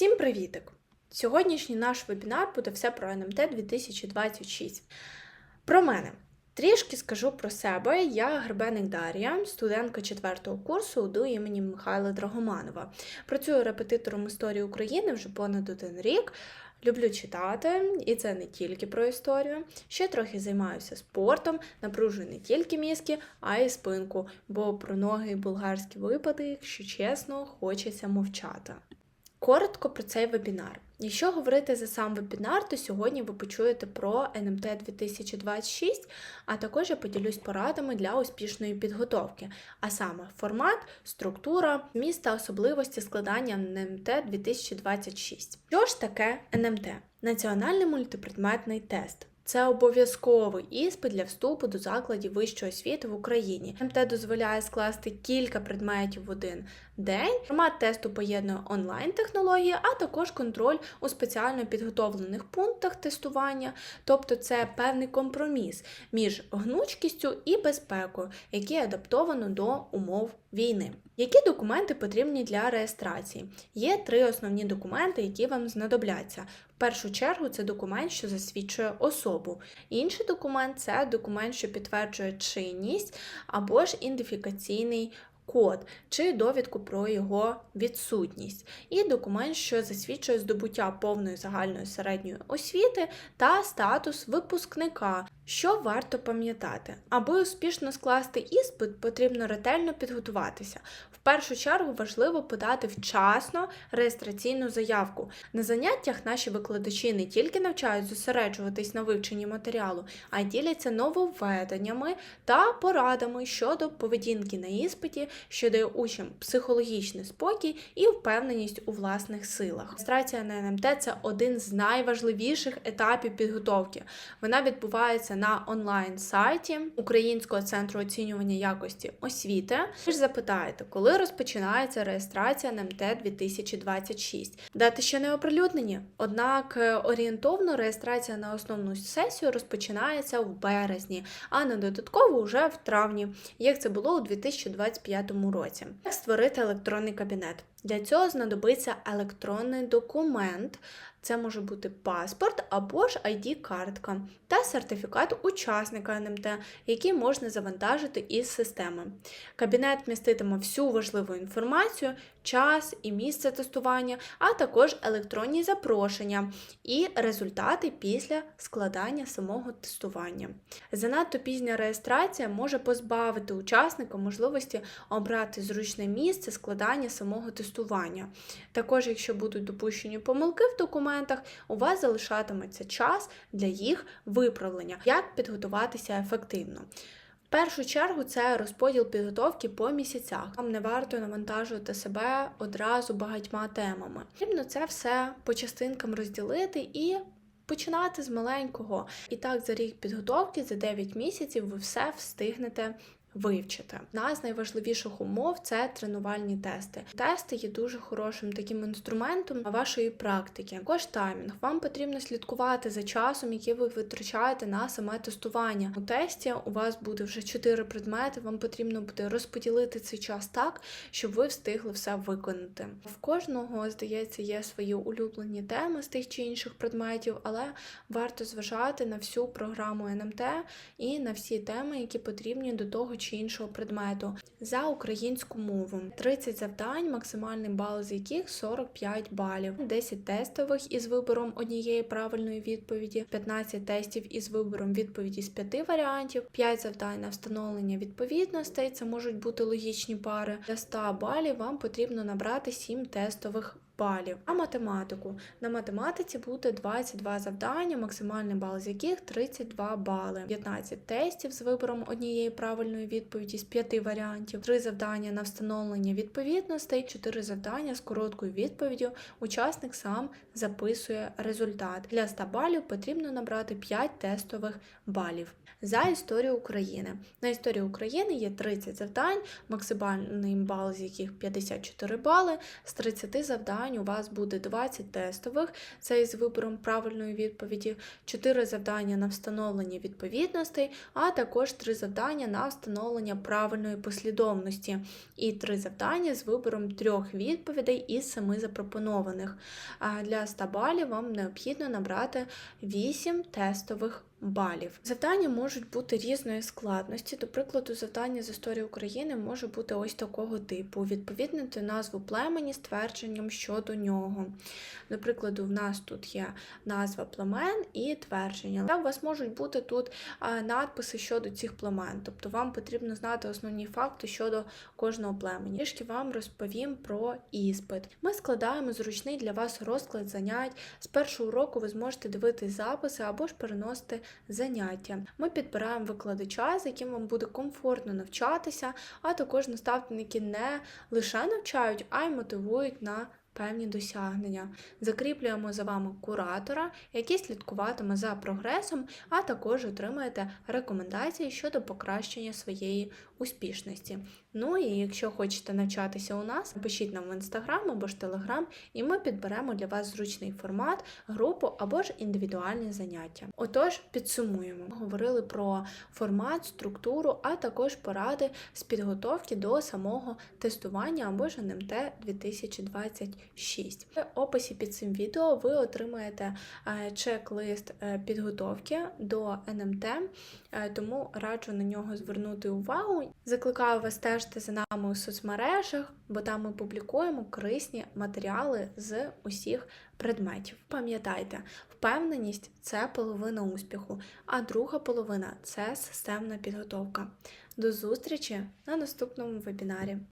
Всім привітик! Сьогоднішній наш вебінар буде все про НМТ 2026. Про мене. Трішки скажу про себе. Я Гребеник Дар'я, студентка 4 курсу УДУ імені Михайла Драгоманова. Працюю репетитором історії України вже понад один рік. Люблю читати, і це не тільки про історію. Ще трохи займаюся спортом, напружую не тільки мізки, а й спинку, бо про ноги і болгарські випади, якщо чесно, хочеться мовчати. Коротко про цей вебінар. Якщо говорити за сам вебінар, то сьогодні ви почуєте про НМТ 2026, а також я поділюсь порадами для успішної підготовки, а саме формат, структура, міст та особливості складання НМТ 2026. Що ж таке НМТ? Національний мультипредметний тест. Це обов'язковий іспит для вступу до закладів вищої освіти в Україні. МТ дозволяє скласти кілька предметів в один день. Формат тесту поєднує онлайн-технології, а також контроль у спеціально підготовлених пунктах тестування, тобто це певний компроміс між гнучкістю і безпекою, який адаптовано до умов війни. Які документи потрібні для реєстрації? Є три основні документи, які вам знадобляться. В першу чергу це документ, що засвідчує особу. Інший документ це документ, що підтверджує чинність або ж ідентифікаційний код чи довідку про його відсутність, і документ, що засвідчує здобуття повної загальної середньої освіти та статус випускника. Що варто пам'ятати? Аби успішно скласти іспит, потрібно ретельно підготуватися. В першу чергу важливо подати вчасно реєстраційну заявку. На заняттях наші викладачі не тільки навчають зосереджуватись на вивченні матеріалу, а й діляться нововведеннями та порадами щодо поведінки на іспиті, що дає учням психологічний спокій і впевненість у власних силах. Реєстрація на НМТ це один з найважливіших етапів підготовки. Вона відбувається на онлайн-сайті Українського центру оцінювання якості освіти. Ви ж запитаєте, коли розпочинається реєстрація на МТ 2026. Дати ще не оприлюднені, однак е, орієнтовно реєстрація на основну сесію розпочинається в березні, а на додаткову вже в травні, як це було у 2025 році. Як створити електронний кабінет? Для цього знадобиться електронний документ. Це може бути паспорт або ж ID-картка та сертифікат учасника НМТ, який можна завантажити із системи. Кабінет міститиме всю важливу інформацію, час і місце тестування, а також електронні запрошення і результати після складання самого тестування. Занадто пізня реєстрація може позбавити учасника можливості обрати зручне місце складання самого тестування. Також, якщо будуть допущені помилки в документах, у вас залишатиметься час для їх виправлення, як підготуватися ефективно. Першу чергу це розподіл підготовки по місяцях. Вам не варто навантажувати себе одразу багатьма темами. Потрібно це все по частинкам розділити і починати з маленького. І так, за рік підготовки, за 9 місяців, ви все встигнете. Вивчити одна з найважливіших умов це тренувальні тести. Тести є дуже хорошим таким інструментом вашої практики. Також таймінг. Вам потрібно слідкувати за часом, який ви витрачаєте на саме тестування. У тесті у вас буде вже 4 предмети. Вам потрібно буде розподілити цей час так, щоб ви встигли все виконати. В кожного здається є свої улюблені теми з тих чи інших предметів, але варто зважати на всю програму НМТ і на всі теми, які потрібні до того чи іншого предмету за українську мову. 30 завдань, максимальний бал з яких 45 балів, 10 тестових із вибором однієї правильної відповіді, 15 тестів із вибором відповіді з 5 варіантів, 5 завдань на встановлення відповідностей. Це можуть бути логічні пари. Для 100 балів вам потрібно набрати 7 тестових балів. А математику. На математиці буде 22 завдання, максимальний бал з яких 32 бали, 15 тестів з вибором однієї правильної відповіді з 5 варіантів, 3 завдання на встановлення відповідностей, 4 завдання з короткою відповіддю. Учасник сам записує результат. Для 100 балів потрібно набрати 5 тестових балів. За історію України. На історію України є 30 завдань, максимальний бал з яких 54 бали, з 30 завдань завдань у вас буде 20 тестових, це із вибором правильної відповіді, 4 завдання на встановлення відповідностей, а також 3 завдання на встановлення правильної послідовності, і 3 завдання з вибором трьох відповідей із 7 запропонованих. Для 100 балів вам необхідно набрати 8 тестових балів. Завдання можуть бути різної складності. До прикладу, завдання з історії України може бути ось такого типу: відповіднити назву племені з твердженням щодо нього. До прикладу, в нас тут є назва племен і твердження. Та у вас можуть бути тут надписи щодо цих племен, тобто вам потрібно знати основні факти щодо кожного племені. Трішки вам розповім про іспит. Ми складаємо зручний для вас розклад занять. З першого уроку ви зможете дивитись записи або ж переносити заняття. Ми підбираємо викладача, з яким вам буде комфортно навчатися, а також наставники не лише навчають, а й мотивують на певні досягнення. Закріплюємо за вами куратора, який слідкуватиме за прогресом, а також отримаєте рекомендації щодо покращення своєї успішності. Ну і якщо хочете навчатися у нас, пишіть нам в інстаграм або ж телеграм, і ми підберемо для вас зручний формат, групу або ж індивідуальні заняття. Отож, підсумуємо. Говорили про формат, структуру, а також поради з підготовки до самого тестування або ж НМТ 2026. В описі під цим відео ви отримаєте е, чек-лист е, підготовки до НМТ, е, тому раджу на нього звернути увагу. Закликаю вас стежити за нами у соцмережах, бо там ми публікуємо корисні матеріали з усіх предметів. Пам'ятайте, впевненість це половина успіху, а друга половина це системна підготовка. До зустрічі на наступному вебінарі.